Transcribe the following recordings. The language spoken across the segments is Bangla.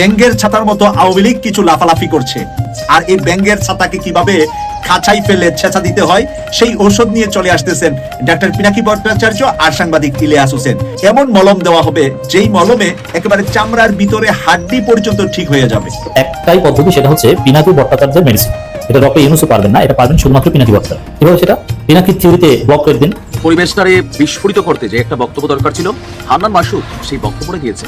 ব্যাঙ্গের ছাতার মতো আওয়ামী লীগ কিছু লাফালাফি করছে। আর এই ব্যাঙ্গের ছাতাকে কীভাবে খাঁচাই ফেলে ছেঁচা দিতে হয় সেই ঔষধ নিয়ে চলে আসতেছেন ডাক্তার পিনাকি ভট্টাচার্য আর সাংবাদিক ইলিয়াস হোসেন। এমন মলম দেওয়া হবে যেই মলমে একেবারে চামড়ার ভিতরে হাড্ডি পর্যন্ত ঠিক হয়ে যাবে। একটাই পদ্ধতি সেটা হচ্ছে পিনাকি ভট্টাচার্যের মেডিসিন এটা ডক্টর ইউনুসও পারবেন না এটা পারবেন শুধুমাত্র পিনাকি ভট্টাচার্য। এভাবে সেটা? পিনাকি থিওরিতে ব্লক করে দিন। পরিবেশটারে বিস্ফোরিত করতে যে একটা বক্তব্য দরকার ছিল হান্নান মাসুদ সেই বক্তব্যটা দিয়েছে।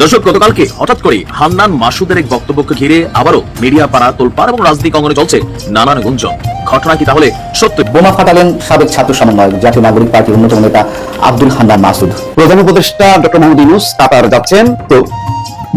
দর্শক গতকালকে হঠাৎ করে হান্নান মাসুদের এক বক্তব্যকে ঘিরে আবারও মিডিয়া পাড়া তোলপাড় এবং রাজনৈতিক অঙ্গনে চলছে নানান গুঞ্জন। ঘটনা কি তাহলে সত্য? বোমা ফাটালেন সাবেক ছাত্র সমন্বয়ক জাতীয় নাগরিক পার্টির অন্যতম নেতা আব্দুল হান্নান মাসুদ। প্রধান উপদেষ্টা ডক্টর মোহাম্মদ ইউনুস কাতার যাচ্ছেন। তো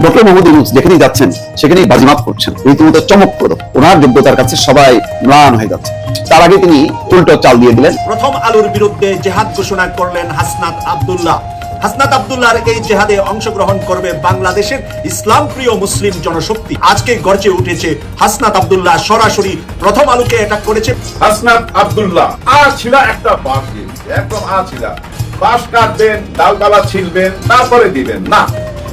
ডক্টর মোহাম্মদ ইউনুস যেখানেই যাচ্ছেন সেখানেই বাজিমাত করছেন। রীতিমতো চমকপ্রদ। ওনার যোগ্যতার কাছে সবাই ম্লান হয়ে যাচ্ছে। তার আগে তিনি উল্টো চাল দিয়ে দিলেন। প্রথম আলোর বিরুদ্ধে জেহাদ ঘোষণা করলেন হাসনাত আব্দুল্লাহ। হাসনাত আব্দুল্লাহর এই জেহাদে অংশগ্রহণ করবে বাংলাদেশের ইসলাম প্রিয় মুসলিম জনশক্তি। আজকে গর্জে উঠেছে হাসনাত আব্দুল্লাহ সরাসরি প্রথম আলোকে অ্যাটাক করেছে। হাসনাত আব্দুল্লাহ আর ছিল একটা বাঁশ একদম আ ছিল। বাঁশ কাটবেন ডালপালা ছিলবেন তারপরে দিবেন। না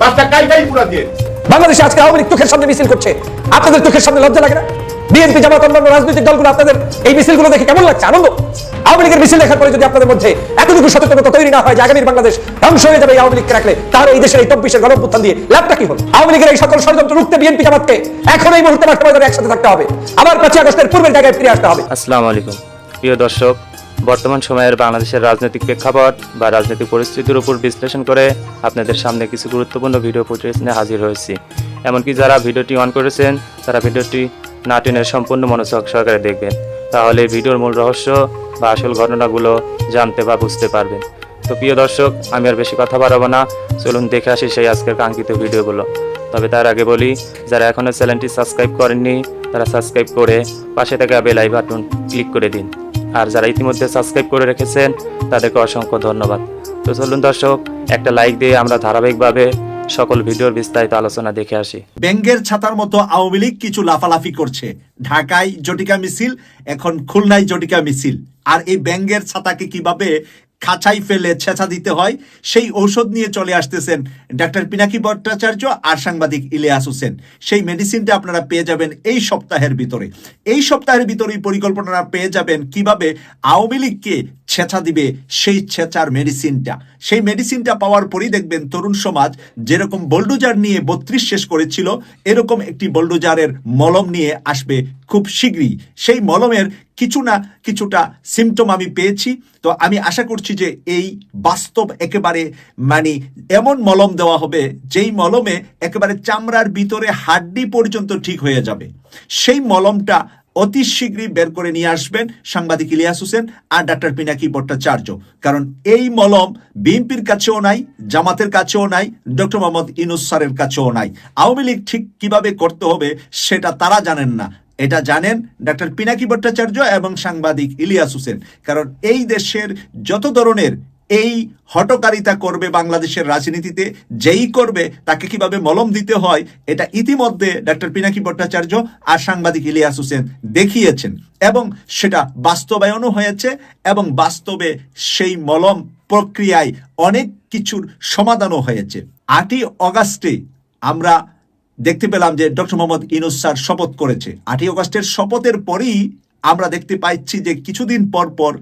বাঁশটা কাই কাই পুরা দিয়ে বাংলাদেশে আজকে আওয়ামী লীগ চোখের সামনে মিছিল করছে। আপনাদের চোখের সামনে লজ্জা লাগে না? বিএনপি, জামাত অন্যান্য রাজনৈতিক দলগুলো আপনাদের এই মিছিলগুলো দেখে কেমন লাগছে? আনন্দ? আওয়ামী লীগের মিছিল দেখার পরে যদি আপনাদের মধ্যে এতটুকু সচেতনতা তৈরি না হয় যে আগামীর বাংলাদেশ ধ্বংস হয়ে যাবে আওয়ামী লীগকে রাখলে, তাহলে এই দেশের এই চব্বিশের গণঅভ্যুত্থান দিয়ে লাভটা কি হলো? আওয়ামী লীগের এই সকল ষড়যন্ত্র রুখতে বিএনপি, জামাতকে এখন এই মুহূর্তে মাঠে ময়দানে একসাথে থাকতে হবে। আবার পাঁচই আগস্টের পূর্বের জায়গায় ফিরে আসতে হবে। আসসালামু আলাইকুম। প্রিয় দর্শক, বর্তমান সময়ের বাংলাদেশের রাজনৈতিক প্রেক্ষাপট বা রাজনৈতিক পরিস্থিতির উপর বিশ্লেষণ করে আপনাদের সামনে কিছু গুরুত্বপূর্ণ ভিডিও ফুটেজ হাজির হয়েছি। এমনকি যারা ভিডিওটি অন করেছেন, তারা ভিডিওটি না টেনে সম্পূর্ণ মনোযোগ সহকারে দেখবেন। তাহলে ভিডিওর মূল রহস্য বা আসল ঘটনাগুলো জানতে বা বুঝতে পারবেন। তো প্রিয় দর্শক, আমি আর বেশি কথা বাড়াবো না। চলুন দেখে আসি সেই আজকের কাঙ্ক্ষিত ভিডিওগুলো। তবে তার আগে বলি, যারা এখনও চ্যানেলটি সাবস্ক্রাইব করেননি, তারা সাবস্ক্রাইব করে পাশে থাকা বেল আই বাটন ক্লিক করে দিন। আর যারা ইতিমধ্যে সাবস্ক্রাইব করে রেখেছেন, তাদেরকে অসংখ্য ধন্যবাদ। তো চলুন দর্শক, একটা লাইক দিয়ে আমরা ধারাবাহিকভাবে সকল ভিডিওর বিস্তারিত আলোচনা দেখে আসি। ব্যাঙ্গের ছাতার মতো আওয়ামী লীগ কিছু লাফালাফি করছে। ঢাকায় জটিকা মিছিল, এখন খুলনায় জটিকা মিছিল। আর এই ব্যাঙ্গের ছাতাকে কীভাবে খাঁচাই ফেলে ছেঁচা দিতে হয়, সেই ঔষধ নিয়ে চলে আসতেছেন ডাক্তার পিনাকি ভট্টাচার্য আর সাংবাদিক ইলিয়াস হোসেন। সেই মেডিসিনটা আপনারা পেয়ে যাবেন এই সপ্তাহের ভিতরে। এই সপ্তাহের ভিতরেই পরিকল্পনা পেয়ে যাবেন কীভাবে আওয়ামী লীগকে ছেঁচা দিবে সেই ছেঁচার মেডিসিনটা সেই মেডিসিনটা পাওয়ার পরই দেখবেন তরুণ সমাজ যেরকম বোল্ডোজার নিয়ে বত্রিশ শেষ করেছিল, এরকম একটি বোল্ডোজারের মলম নিয়ে আসবে খুব শীঘ্রই। সেই মলমের কিছু না কিছুটা সিমটম আমি পেয়েছি। তো আমি আশা করছি যে এই বাস্তব একেবারে মানে এমন মলম দেওয়া হবে যেই মলমে একেবারে চামড়ার ভিতরে হাড্ডি পর্যন্ত ঠিক হয়ে যাবে। সেই মলমটা অতি শীঘ্রই বের করে নিয়ে আসবেন সাংবাদিক ইলিয়াস হোসেন আর ডাক্তার পিনাকি ভট্টাচার্য। কারণ এই মলম বিএনপির কাছেও নাই, জামাতের কাছেও নাই, ডক্টর মোহাম্মদ ইনুস স্যারের কাছেও নাই। আওয়ামী লীগ ঠিক কীভাবে করতে হবে সেটা তারা জানেন না। এটা জানেন ডাক্তার পিনাকি ভট্টাচার্য এবং সাংবাদিক ইলিয়াস হোসেন। কারণ এই দেশের যত ধরনের এই হটকারিতা করবে বাংলাদেশের রাজনীতিতে, যেই করবে তাকে কীভাবে মলম দিতে হয়, এটা ইতিমধ্যে ডাক্তার পিনাকি ভট্টাচার্য আর সাংবাদিক ইলিয়াস হোসেন দেখিয়েছেন এবং সেটা বাস্তবায়নও হয়েছে এবং বাস্তবে সেই মলম প্রক্রিয়ায় অনেক কিছুর সমাধানও হয়েছে। আটই অগাস্টে আমরা দেখতে পেলাম যে ডক্টর মোহাম্মদ ইনুস স্যার শপথ করেছে। আটই অগস্টের শপথের পরেই আমরা দেখতে পাচ্ছি যে কিছুদিন পর পর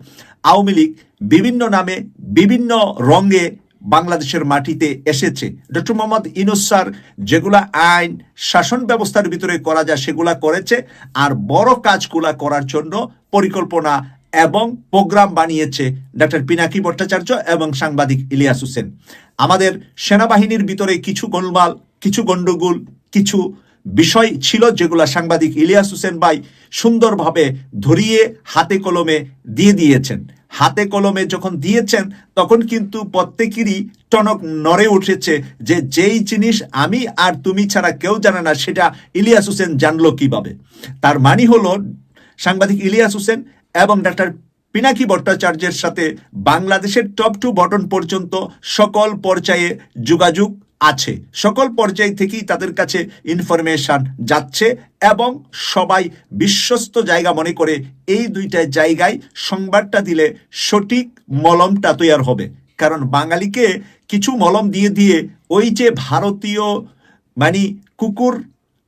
আওয়ামী লীগ বিভিন্ন নামে বিভিন্ন রঙে বাংলাদেশের মাটিতে এসেছে। ডক্টর মোহাম্মদ ইনুস স্যার, যেগুলা আইন, শাসন ব্যবস্থার ভিতরে করা যায়, সেগুলা করেছে, আর বড় কাজগুলা করার জন্য পরিকল্পনা এবং প্রোগ্রাম বানিয়েছে ডক্টর পিনাকি ভট্টাচার্য এবং সাংবাদিক ইলিয়াস হোসেন। আমাদের সেনাবাহিনীর ভিতরে কিছু গোলমাল, কিছু গন্ডগোল কিছু বিষয় ছিল যেগুলা সাংবাদিক ইলিয়াস হোসেন ভাই সুন্দরভাবে ধরিয়ে হাতে কলমে দিয়ে দিয়েছেন। হাতে কলমে যখন দিয়েছেন, তখন কিন্তু প্রত্যেকেরই টনক নড়ে উঠেছে যে যেই জিনিস আমি আর তুমি ছাড়া কেউ জানে না, সেটা ইলিয়াস হোসেন জানলো কীভাবে। তার মানে হলো, সাংবাদিক ইলিয়াস হোসেন এবং ডাক্তার পিনাকি ভট্টাচার্যের সাথে বাংলাদেশের টপ টু বটন পর্যন্ত সকল পর্যায়ে যোগাযোগ আছে। সকল পর্যায় থেকেই তাদের কাছে ইনফরমেশন যাচ্ছে এবং সবাই বিশ্বস্ত জায়গা মনে করে এই দুইটা জায়গায় সংবাদটা দিলে সঠিক মলমটা তৈরি হবে। কারণ বাঙালিকে কিছু মলম দিয়ে দিয়ে ওই যে ভারতীয় মানে কুকুর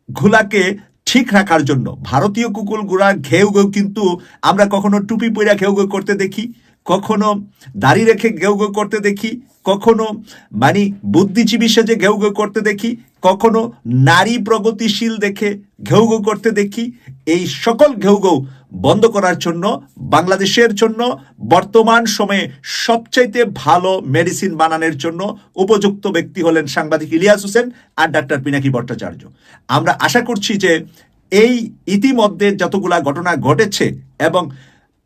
ঘোলাকে ঠিক রাখার জন্য, ভারতীয় কুকুরগুলা ঘেউ ঘেউ কিন্তু আমরা কখনো টুপি পইরা ঘেউ ঘেউ করতে দেখি। কখনো দাড়ি রেখে ঘেউ ঘেউ করতে দেখি, কখনো মানে বুদ্ধিজীবী সেজে ঘেউ ঘেউ করতে দেখি, কখনো নারী প্রগতিশীল দেখে ঘেউ ঘেউ করতে দেখি। এই সকল ঘেউ ঘেউ বন্ধ করার জন্য, বাংলাদেশের জন্য, বর্তমান সময়ে সবচাইতে ভালো মেডিসিন বানানোর জন্য উপযুক্ত ব্যক্তি হলেন সাংবাদিক ইলিয়াস হোসেন আর ডাক্তার পিনাকি ভট্টাচার্য। আমরা আশা করছি যে এই ইতিমধ্যে যতগুলা ঘটনা ঘটেছে এবং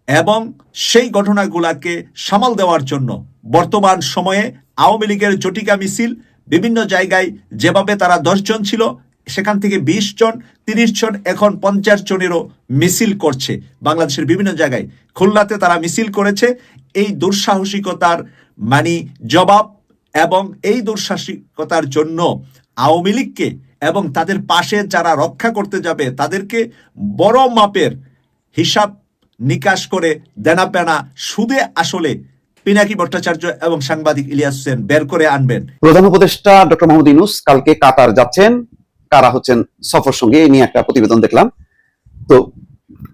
এবং সেই ঘটনাগুলাকে সামাল দেওয়ার জন্য বর্তমান সময়ে আওয়ামী লীগের জটিকা মিছিল বিভিন্ন জায়গায় যেভাবে তারা দশজন ছিল, সেখান থেকে বিশ জন, তিরিশ জন, এখন পঞ্চাশ জনেরও মিছিল করছে। বাংলাদেশের বিভিন্ন জায়গায় খুলনাতে তারা মিছিল করেছে। এই দুঃসাহসিকতার মানে জবাব এবং এই দুঃসাহসিকতার জন্য আওয়ামী লীগকে এবং তাদের পাশে যারা রক্ষা করতে যাবে, তাদেরকে বড় মাপের হিসাব নিকাশ করে দেনা পেনা সুদে আসলে পিনাকি ভট্টাচার্য এবং সাংবাদিক ইলিয়াস হোসেন বের করে আনবেন। প্রধান উপদেষ্টা ডক্টর মোহাম্মদ ইউনুস কালকে কাতার যাচ্ছেন। কারা হচ্ছেন সফর সঙ্গে, এই নিয়ে একটা প্রতিবেদন দেখলাম। তো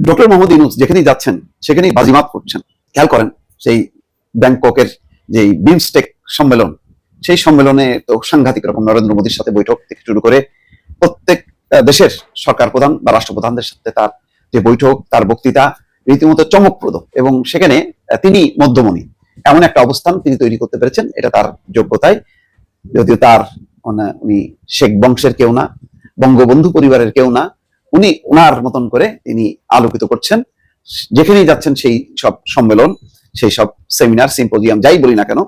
ডক্টর মোহাম্মদ ইউনুস যেখানেই যাচ্ছেন, সেখানেই বাজিমাত করছেন। খেয়াল করেন, সেই ব্যাংককের যে বিমস্টেক সম্মেলন, সেই সম্মেলনে তো সাংঘাতিক রকম নরেন্দ্র মোদীর সাথে বৈঠক থেকে শুরু করে প্রত্যেক দেশের সরকার প্রধান বা রাষ্ট্রপ্রধানদের সাথে তার যে বৈঠক, তার বক্তৃতা রীতিমতো চমকপ্রদ এবং সেখানে তিনি মধ্যমণি। এমন একটা অবস্থান তিনি তৈরি করতে পেরেছেন, এটা তার যোগ্যতায়। যদিও তার উনি শেখ বংশের কেউ না, বঙ্গবন্ধু পরিবারের কেউ না, উনি ওনার মতন করে তিনি আলোকিত করছেন। যেখানেই যাচ্ছেন সেই সব সম্মেলন, সেই সব সেমিনার, সিম্পোজিয়াম, যাই বলি না কেন,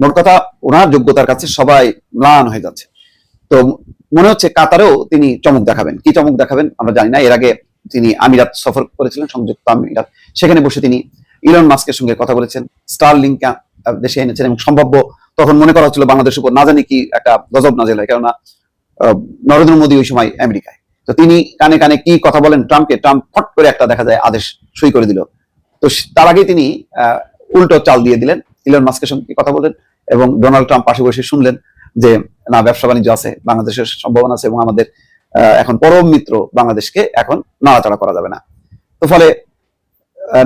মোট কথা ওনার যোগ্যতার কাছে সবাই ম্লান হয়ে যাচ্ছে। তো মনে হচ্ছে কাতারেও তিনি চমক দেখাবেন। কি চমক দেখাবেন আমরা জানি না, এর আগে তিনি আমিরাত সফর করেছিলেন, সংযুক্ত আমিরাত। সেখানে বসে তিনি ইলন মাস্কের সঙ্গে কথা বলেছেন স্টার লিঙ্ক দেশে এনেছেন এবং সম্ভাব্য তখন মনে করা হচ্ছিল বাংলাদেশের উপর না জানি কি একটা গজব নাজেল হয়, কেননা নরেন্দ্র মোদী ওই সময় আমেরিকায়। তো তিনি কানে কানে কি কথা বলেন ট্রাম্পকে, ট্রাম্প ফট করে একটা দেখা যায় আদেশ সই করে দিল। তো তার আগে তিনি উল্টো চাল দিয়ে দিলেন ইলন মাস্কের সঙ্গে কথা বলেন এবং ডোনাল্ড ট্রাম্প পাশে বসে শুনলেন যে, না, ব্যবসা বাণিজ্য আছে, বাংলাদেশের সম্ভাবনা আছে এবং আমাদের এখন পরম মিত্র বাংলাদেশকে এখন নাড়াচাড়া করা যাবে না। তো ফলে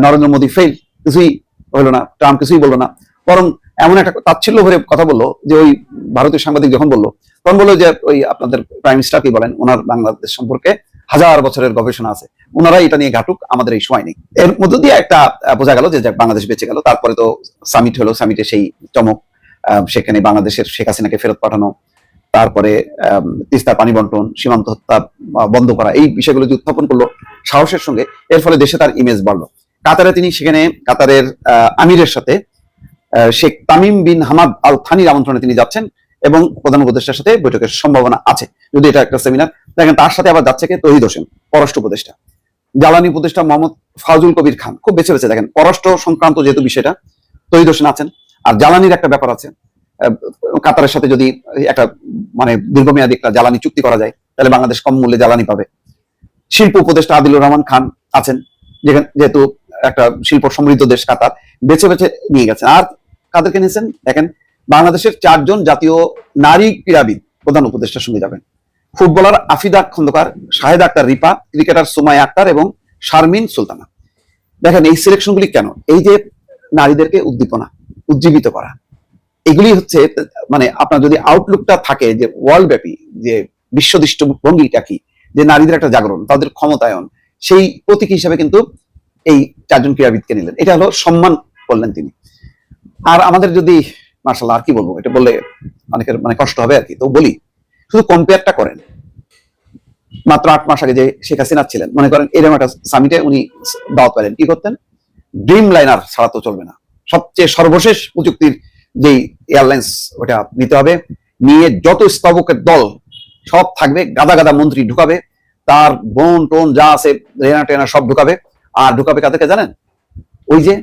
নরেন্দ্র মোদী ফেল কিছুই হলো না, ট্রাম্প কিছুই বলল না। বরং এমন একটা তাচ্ছিল্য ভরে কথা বলল যে ওই ভারতীয় সাংবাদিক যখন বলল, তখন বলল যে ওই আপনাদের প্রাইম মিনিস্টার কি বলেন, ওনার বাংলাদেশ সম্পর্কে হাজার বছরের গবেষণা আছে। ওনারা এটা নিয়ে ঘাটুক, আমাদের এই সময় নেই। এর মধ্য দিয়ে একটা বোঝা গেল যে বাংলাদেশ বেঁচে গেল, তারপরে তো সামিট হলো সামিটে সেই চমক সেখানে বাংলাদেশের শেখ হাসিনাকে ফেরত পাঠানো তারপরে তিস্তার পানি বন্টন, সীমান্ত হত্যা বন্ধ করা, এই বিষয়গুলো যে উত্থাপন করল সাহসের সঙ্গে, এর ফলে দেশে তার ইমেজ বাড়লো। কাতারে তিনি সেখানে, কাতারের আমিরের সাথে Sheikh Tamim bin Hamad Al থানির আমন্ত্রণে তিনি যাচ্ছেন এবং প্রধান উপদেষ্টার সাথে বৈঠকের সম্ভাবনা আছে। যদি এটা একটা সেমিনার দেখেন তার সাথে আবার যাচ্ছে কে? তহিদ হোসেন, পররাষ্ট্র উপদেষ্টা। জ্বালানি উপদেষ্টা মোহাম্মদ ফাজুল কবির খান, খুব বেছে বেছে দেখেন, পররাষ্ট্র সংক্রান্ত যেহেতু বিষয়টা, তহিদ হোসেন আছেন, আর জ্বালানির একটা ব্যাপার আছে। কাতারের সাথে যদি একটা মানে দীর্ঘমেয়াদী একটা জ্বালানি চুক্তি করা যায়, তাহলে বাংলাদেশ কম মূল্যে জ্বালানি পাবে। শিল্প উপদেষ্টা আদিলুর রহমান খান আছেন, যেখানে যেহেতু একটা শিল্প সমৃদ্ধ দেশ কাতার, বেছে বেছে নিয়ে গেছেন। আর কাদেরকে নিয়েছেন দেখেন, বাংলাদেশের চারজন জাতীয় নারী ক্রীড়াবিদ প্রধান উপদেষ্টার সঙ্গে যাবেন। ফুটবলার আফিদা খন্দকার, শাহেদ আক্তার রিপা, ক্রিকেটার সোমাই আক্তার এবং শারমিন সুলতানা। দেখেন, এই সিলেকশনগুলি কেন? এই যে নারীদেরকে উদ্দীপনা, উজ্জীবিত করা এগুলি হচ্ছে মানে আপনার যদি আউটলুকটা থাকে যে ওয়ার্ল্ড ব্যাপী যে বিশ্বদৃষ্ট ভঙ্গিটা কি, যে নারীদের একটা জাগরণ, তাদের ক্ষমতায়ন, সেই প্রতীক হিসাবে কিন্তু এই চারজন ক্রীড়াবিদকে নিলেন। এটা হলো সম্মান করলেন তিনি। আর আমাদের যদি, মার্শাল্লাহ, আর কি বলব? এটা বললে অনেকের মানে কষ্ট হবে আর কি। তো বলি, শুধু কম্পেয়ারটা করেন। মাত্র আট মাস আগে যে শেখ হাসিনা ছিলেন, মনে করেন এরকম একটা সামিটে উনি দাওয়াত পেলেন। কি করতেন? ড্রিম লাইনার ছাড়া তো চলবে না। সবচেয়ে সর্বশেষ প্রযুক্তির যেই এয়ারলাইন্স ওটা নিতে হবে, নিয়ে যত স্তবকের দল সব থাকবে, গাদা গাদা মন্ত্রী ঢুকাবে, তার বোন টোন যা আছে, রেনা টেনা সব ঢুকাবে। আর ঢুকাবে কাদেরকে জানেন? ওই যে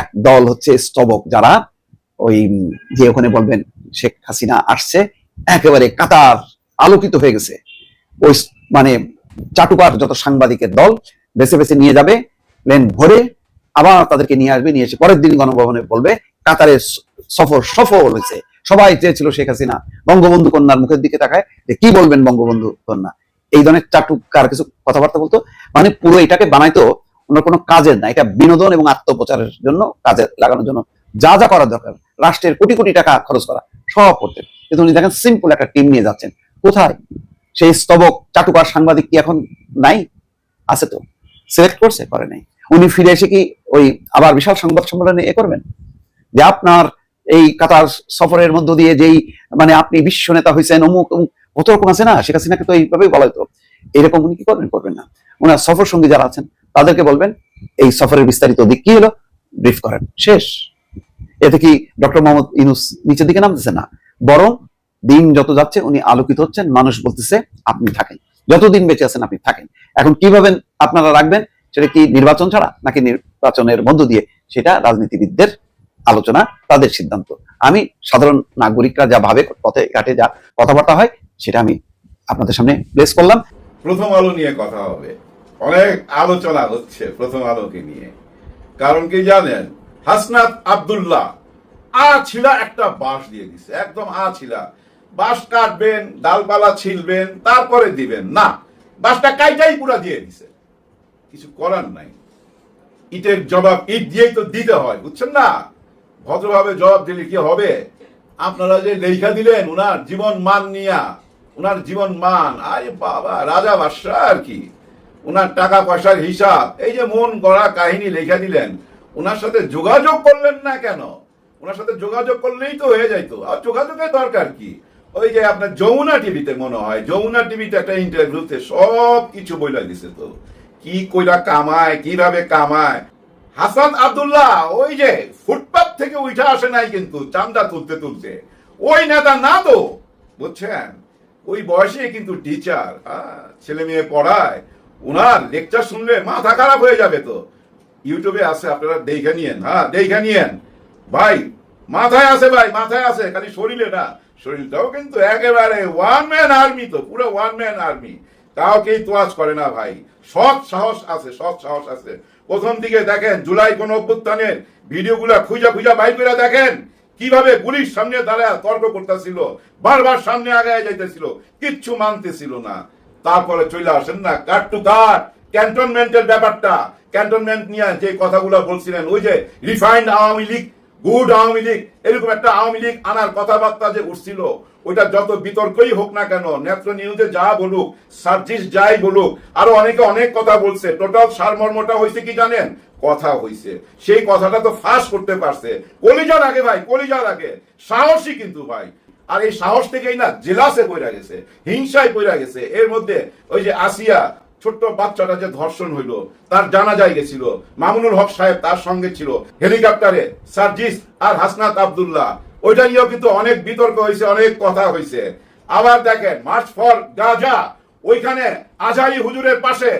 এক দল হচ্ছে স্তবক যারা ওই যে ওখানে বলবেন শেখ হাসিনা আসছে, একেবারে কাতার আলোকিত হয়ে গেছে। ওই মানে চাটুকার যত সাংবাদিকের দল বেছে বেছে নিয়ে যাবে প্লেন ভরে আবার তাদেরকে নিয়ে আসবে, নিয়ে এসে পরের দিন গণভবনে বলবে কাতারের সফর সফল হয়েছে। সবাই চেয়েছিল শেখ হাসিনা বঙ্গবন্ধু কন্যার মুখের দিকে তাকায় যে কি বলবেন বঙ্গবন্ধু কন্যা? এই ধরনের চাটুকার কিছু কথাবার্তা বলতো? মানে পুরো এটাকে বানাইতো ওনার কোনো কাজের না, এটা বিনোদন এবং আত্মপ্রচারের জন্য, কাজে লাগানোর জন্য যা যা করার দরকার। রাষ্ট্রের কোটি কোটি টাকা খরচ করা, সব করতেন। কিন্তু উনি দেখেন সিম্পল একটা টিম নিয়ে যাচ্ছেন। কোথায়? সেই স্তবক চাটুকার সাংবাদিক কি এখন নাই? আছে তো। সিলেক্ট করছে, করে নাই। উনি ফিরে এসে কি ওই আবার বিশাল সংবাদ সম্মেলনে এ করবেন? যে আপনার এই কাতার সফরের মধ্য দিয়ে যেই মানে আপনি বিশ্ব নেতা হয়েছেন অমুক কত রকম আছে না? শেখ হাসিনাকে তো এইভাবেই বলা হতো এরকম উনি কি করবেন করবেন না। ওনার সফর সঙ্গী যারা আছেন, তাদেরকে বলবেন, এই সফরের বিস্তারিত দিক কি হলো? ব্রিফ করেন। শেষ। এতে কি ডক্টর মোহাম্মদ ইনুস নিচের দিকে নামতেছে না? বরং দিন যত যাচ্ছে উনি আলোকিত হচ্ছেন, মানুষ বলতেছে, আপনি থাকেন। যতদিন বেঁচে আছেন, আপনি থাকেন। এখন কীভাবে আপনারা রাখবেন? সেটা কি নির্বাচন ছাড়া? নাকি নির্বাচনের মধ্য দিয়ে সেটা রাজনীতিবিদদের আলোচনা, তাদের সিদ্ধান্ত। আমি সাধারণ নাগরিকরা যা ভাবে, পথে ঘাটে যা কথাবার্তা হয়, সেটা আমি আপনাদের সামনে প্লেস করলাম। প্রথম আলো নিয়ে কথা হবে। অনেক আলোচনা হচ্ছে প্রথম আলোকে নিয়ে। কারণ কি জানেন? হাসনাত আব্দুল্লাহ আ ছিলা একটা বাঁশ দিয়ে দিছে। একদম আ ছিলা বাঁশ কাটবেন, ডালপালা ছিলবেন, তারপরে দিবেন। না, বাঁশটা কাইটাই পুরা দিয়ে দিছে। কিছু করার নাই। ইটের জবাব ইট দিয়েই তো দিতে হয়, বুঝছেন না? ভদ্রভাবে জবাব দিলে কি হবে? আপনারা যে লেখা দিলেন, উনার জীবন মান নিয়া, উনার জীবন মান, আরে বাবা, রাজা বাদশাহ আর কি। উনার টাকা পয়সার হিসাব, এই যে মন গড়া কাহিনী লেখা দিলেন, উনার সাথে যোগাযোগ করলেন না কেন? ওনার সাথে যোগাযোগ করলেই তো হয়ে যাইতো। আর যোগাযোগের দরকার কি? ওই যে আপনার যমুনা টিভিতে মনে হয়, যমুনা টিভিতে একটা ইন্টারভিউতে সব কিছু বইলা দিছে তো। কি কইরা কামায়, কীভাবে কামায়? হাসান আব্দুল্লাহ, ওই যে ফুটপাত থেকে উঠে আসে নাই কিন্তু চান্দা তুলতে তুলতে। ওই নেতা না তো, বুঝছেন? ওই বয়সে কিন্তু টিচার ছেলে মেয়ে পড়ায়, উনার লেকচার শুনলে মাথা খারাপ হয়ে যাবে তো। ইউটিউবে আছে, আপনারা দেখে নিয়েন হ্যাঁ দেখে নিয়েন। ভাই, মাথায় আছে ভাই, মাথায় আছে, খালি শরীরে না শরীরটাও কিন্তু একেবারে ওয়ান ম্যান আর্মি তো, পুরো ওয়ান ম্যান আর্মি কাউকেই তোয়াজ করে না ভাই। সৎ সাহস আছে, সৎ সাহস আছে। প্রথম দিকে দেখেন, জুলাই কোন অভ্যুত্থানের ভিডিওগুলা খুঁজা খুঁজা বাইর করে দেখেন, কীভাবে পুলিশ সামনে দাঁড়া তর্ক করতেছিল, বারবার সামনে আগায় যাইতেছিল, কিচ্ছু মানতেছিল না। তারপরে চলে আসেন না কাট টু কাট ক্যান্টনমেন্টের ব্যাপারটা। ক্যান্টনমেন্ট নিয়ে যে কথাগুলো বলছিলেন, ওই যে রিফাইন্ড আওয়ামী লীগ গুড আওয়ামী লীগ, এরকম একটা আওয়ামী লীগ আনার কথাবার্তা যে উঠছিল, ওইটা যত বিতর্কই হোক না কেন, নেত্র নিউজে যা বলুক, সার্জিস যাই বলুক, আরও অনেকে অনেক কথা বলছে, টোটাল সারমর্মটা হয়েছে কি জানেন? কথা হইছে। সেই কথাটা তো ফাঁস করতে পারছে। কলিজার আগে ভাই, কলিজার আগে। সাহসী কিন্তু ভাই। আর এই সাহস থেকেই না জেলাসে পইরা গেছে, হিংসায় পইরা গেছে। এর মধ্যে ওই যে আসিয়া ছোট্ট বাচ্চাটা যে ধর্ষণ হইল, তার জানা যায় গেছিল। মামুনুল হক সাহেব তার সঙ্গে ছিল। হেলিকপ্টারে সার্জিস আর হাসনাত আবদুল্লাহ। ওইটা নিয়েও কিন্তু অনেক বিতর্ক হয়েছে অনেক কথা হয়েছে আবার দেখেন, মার্চ ফর গাজা। ওইখানে আজাই হুজুরের পাশে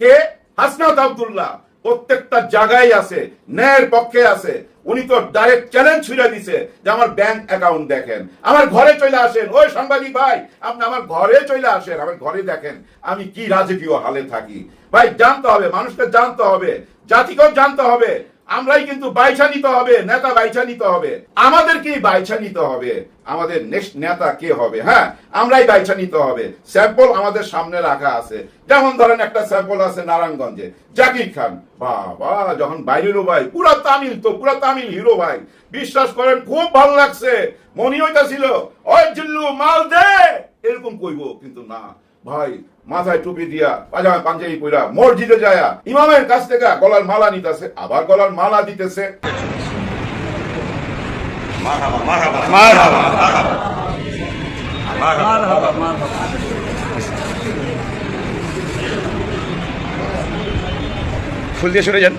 কে? হাসনাত আব্দুল্লাহ। প্রত্যেকটা জায়গায় আছে, ন্যায়ের পক্ষে আছে। উনি তো ডাইরেক্ট চ্যালেঞ্জ ছুড়ে দিছে যে আমার ব্যাংক অ্যাকাউন্ট দেখেন। আমার ঘরে চলে আসেন, ওই সাংবাদিক ভাই, আপনি আমার ঘরে চলে আসেন, আমার ঘরে দেখেন, আমি কি রাজকীয় হালে থাকি? ভাই, জানতে হবে, মানুষকে জানতে হবে, জাতিকেও জানতে হবে। আমরাই কিন্তু বাইছা নিতে হবে, নেতা বাইছা নিতে হবে। আমাদেরকেই বাইছা নিতে হবে। আমাদের নেক্সট নেতা কে হবে হ্যাঁ? আমরাই বাইছা নিতে হবে। স্যাম্পল আমাদের সামনে রাখা আছে। যেমন ধরেন একটা স্যাম্পল আছে নারায়ণগঞ্জে, জাকির খান। বাবা, যখন বাইরেরও ভাই, পুরা তামিল তো, পুরা তামিল হিরো ভাই। বিশ্বাস করেন, খুব ভালো লাগছে। মনে হইতাছিল, ওই জিল্লু, মাল দে! এরকম কইব কিন্তু না। ভাই মাথায় টুপি দিয়া পাজামা পাঞ্জাবি পইরা মসজিদে যায়া ইমামের কাছ থেকে গলার মালা নিতেছে আবার গলার মালা দিতেছে। ফুল দিয়ে সরে যান।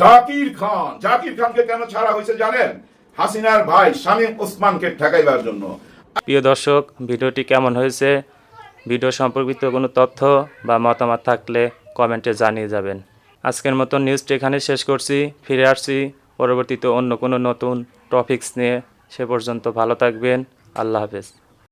জাকির খান, জাকির খানকে কেন ছাড়া হয়েছে জানেন? হাসিনার ভাই শামীম ওসমানকে ঠেকাইবার জন্য। প্রিয় দর্শক, ভিডিওটি কেমন হয়েছে? ভিডিও সম্পর্কিত কোনো তথ্য বা মতামত থাকলে কমেন্টে জানিয়ে যাবেন। আজকের মতো নিউজটি এখানে শেষ করছি। ফিরে আসছি পরবর্তীতে অন্য কোনো নতুন টপিকস নিয়ে। সে পর্যন্ত ভালো থাকবেন। আল্লাহ হাফেজ।